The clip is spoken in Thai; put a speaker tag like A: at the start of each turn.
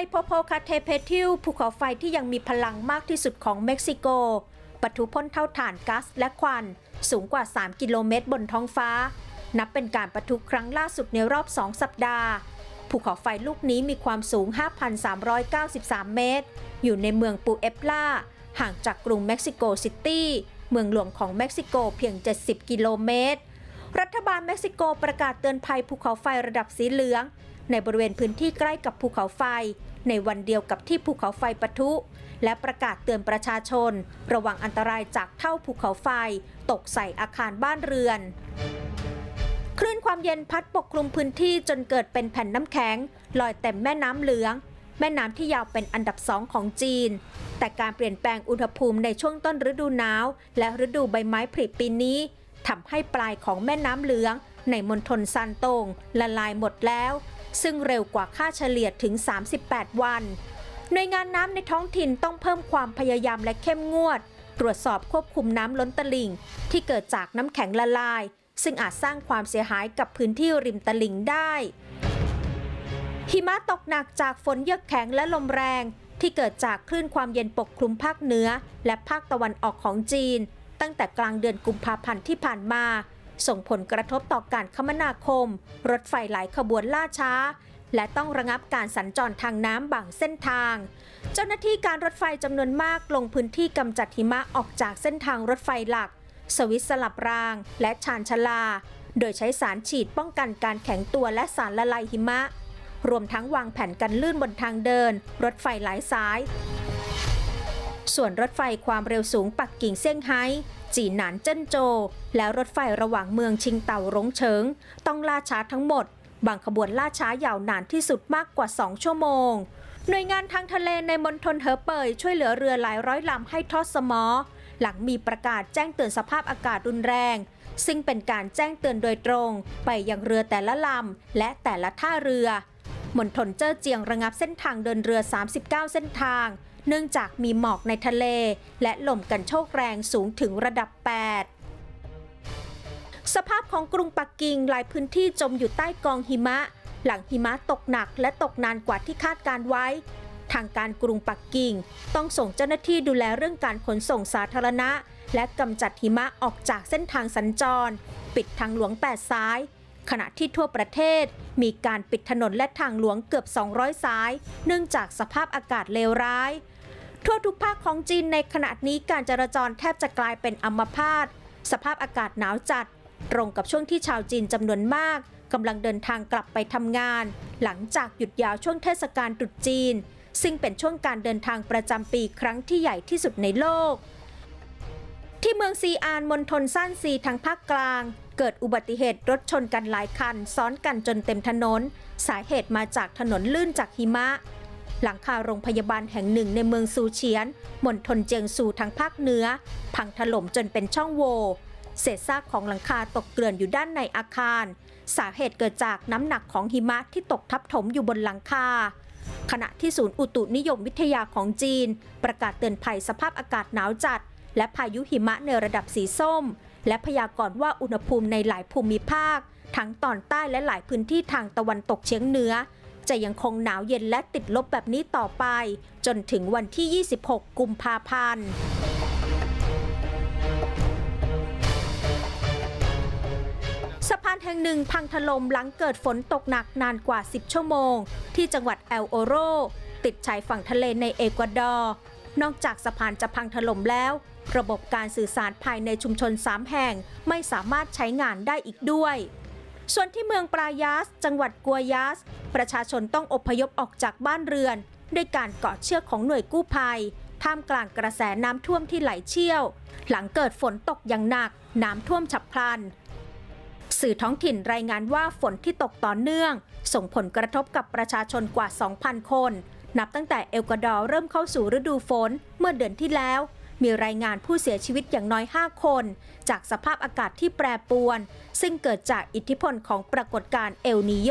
A: ไฟโพโพคาเทเพทิลภูเขาไฟที่ยังมีพลังมากที่สุดของเม็กซิโกปะทุพ่นเท่าฐานก๊าซและควัน สูงกว่า 3 กิโลเมตรบนท้องฟ้า นับเป็นการปะทุครั้งล่าสุดในรอบ 2 สัปดาห์ภูเขาไฟลูกนี้มีความสูง 5,393 เมตร อยู่ในเมืองปูเอปลาห่างจากกรุงเม็กซิโกซิตี้ เมืองหลวงของเม็กซิโกเพียง 70 กิโลเมตร รัฐบาลเม็กซิโกประกาศเตือนภัยภูเขาไฟระดับสีเหลือง ในบริเวณพื้นที่ใกล้กับภูเขาไฟ ในวันเดียวกับที่ภูเขาไฟปะทุ และประกาศเตือนประชาชน ระวังอันตรายจากเท่าภูเขาไฟ ตกใส่อาคารบ้านเรือนคลื่นความเย็นพัดปกคลุมพื้นที่จนเกิดเป็นแผ่นน้ำแข็ง ลอยเต็มแม่น้ำเหลือง แม่น้ำที่ยาวเป็นอันดับสองของจีน แต่การเปลี่ยนแปลงอุณหภูมิในช่วงต้นฤดูหนาว และฤดูใบไม้ผลิปีนี้ทำให้ปลายของแม่น้ำเหลือง ในมณฑลซานตงละลายหมดแล้ว ซึ่งเร็วกว่าค่าเฉลี่ยถึง 38 วัน หน่วยงานน้ำในท้องถิ่นต้องเพิ่มความพยายามและเข้มงวด ตรวจสอบควบคุมน้ำล้นตลิ่ง ที่เกิดจากน้ำแข็งละลาย ซึ่งอาจสร้างความเสียหายกับพื้นที่ริมตลิ่งได้ หิมะตกหนักจากฝนเยือกแข็งและลมแรง ที่เกิดจากคลื่นความเย็นปกคลุมภาคเหนือ และภาคตะวันออกของจีน ตั้งแต่กลางเดือนกุมภาพันธ์ที่ผ่านมา ส่งผลกระทบต่อการคมนาคม รถไฟหลายขบวนล่าช้า และต้องระงับการสัญจรทางน้ำบางเส้นทาง เจ้าหน้าที่การรถไฟจำนวนมากลงพื้นที่กำจัดหิมะออกจากเส้นทางรถไฟหลัก สวิตสลับราง และชานชลา โดยใช้สารฉีดป้องกันการแข็งตัวและสารละลายหิมะ รวมทั้งวางแผนกันลื่นบนทางเดิน รถไฟหลายสายส่วนรถไฟความเร็วสูงปักกิ่งเซี่ยงไฮ้ จีหนานเจิ้นโจ และรถไฟระหว่างเมืองชิงเต่ารงเฉิง ต้องล่าช้าทั้งหมด บางขบวนล่าช้ายาวนานที่สุดมากกว่า 2 ชั่วโมง หน่วยงานทางทะเลในมณฑลเหอเปยช่วยเหลือเรือหลายร้อยลำให้ทอดสมอ หลังมีประกาศแจ้งเตือนสภาพอากาศรุนแรง ซึ่งเป็นการแจ้งเตือนโดยตรง ไปยังเรือแต่ละลำและแต่ละท่าเรือมณฑลเจ้อเจียงระงับเส้นทางเดินเรือ 39 เส้นทาง เนื่องจากมีหมอกในทะเล และลมกันโชกแรงสูงถึงระดับ 8สภาพของกรุงปักกิ่งหลายพื้นที่จมอยู่ใต้กองหิมะ หลังหิมะตกหนักและตกนานกว่าที่คาดการไว้ ทางการกรุงปักกิ่ง ต้องส่งเจ้าหน้าที่ดูแลเรื่องการขนส่งสาธารณะ และกำจัดหิมะออกจากเส้นทางสัญจร ปิดทางหลวง8สาย ขณะที่ทั่วประเทศมีการปิดถนนและทางหลวงเกือบ 200 สาย เนื่องจากสภาพอากาศเลวร้าย ทั่วทุกภาคของจีนในขณะนี้การจราจรแทบจะกลายเป็นอัมพาตสภาพอากาศหนาวจัด ตรงกับช่วงที่ชาวจีนจำนวนมากกำลังเดินทางกลับไปทำงาน หลังจากหยุดยาวช่วงเทศกาลตรุษจีน ซึ่งเป็นช่วงการเดินทางประจำปีครั้งที่ใหญ่ที่สุดในโลก ที่เมืองซีอานมณฑลซ่านซีทางภาคกลาง เกิดอุบัติเหตุรถชนกันหลายคัน ซ้อนกันจนเต็มถนน สาเหตุมาจากถนนลื่นจากหิมะ หลังคาโรงพยาบาลแห่งหนึ่งในเมืองซูเฉียนมณฑลเจียงซูทางภาคเหนือ พังถล่มจนเป็นช่องโหว่เศษซากของหลังคาตกเกลื่อนอยู่ด้านในอาคาร สาเหตุเกิดจากน้ำหนักของหิมะที่ตกทับถมอยู่บนหลังคา ขณะที่ศูนย์อุตุนิยมวิทยาของจีน ประกาศเตือนภัยสภาพอากาศหนาวจัด และพายุหิมะในระดับสีส้ม และพยากรณ์ว่าอุณหภูมิในหลายภูมิภาค ทั้งตอนใต้และหลายพื้นที่ทางตะวันตกเฉียงเหนือ จะยังคงหนาวเย็นและติดลบแบบนี้ต่อไป จนถึงวันที่ 26 กุมภาพันธ์สะพานแห่งหนึ่งพังถล่มหลังเกิดฝนตกหนักนานกว่า 10 ชั่วโมง ที่จังหวัดเอลโอโร ติดชายฝั่งทะเลในเอกวาดอร์ นอกจากสะพานจะพังถล่มแล้ว ระบบการสื่อสารภายในชุมชน 3 แห่งไม่สามารถใช้งานได้อีกด้วย ส่วนที่เมืองปรายาส จังหวัดกัวยาส ประชาชนต้องอพยพออกจากบ้านเรือน ด้วยการเกาะเชือกของหน่วยกู้ภัย ท่ามกลางกระแสน้ำท่วมที่ไหลเชี่ยว หลังเกิดฝนตกอย่างหนัก น้ำท่วมฉับพลันสื่อท้องถิ่นรายงานว่าฝนที่ตกต่อเนื่อง ส่งผลกระทบกับประชาชนกว่า 2,000 คน นับตั้งแต่เอลกวาดอร์เริ่มเข้าสู่ฤดูฝนเมื่อเดือนที่แล้ว มีรายงานผู้เสียชีวิตอย่างน้อย 5 คน จากสภาพอากาศที่แปรปรวน ซึ่งเกิดจากอิทธิพลของปรากฏการณ์เอลนิโย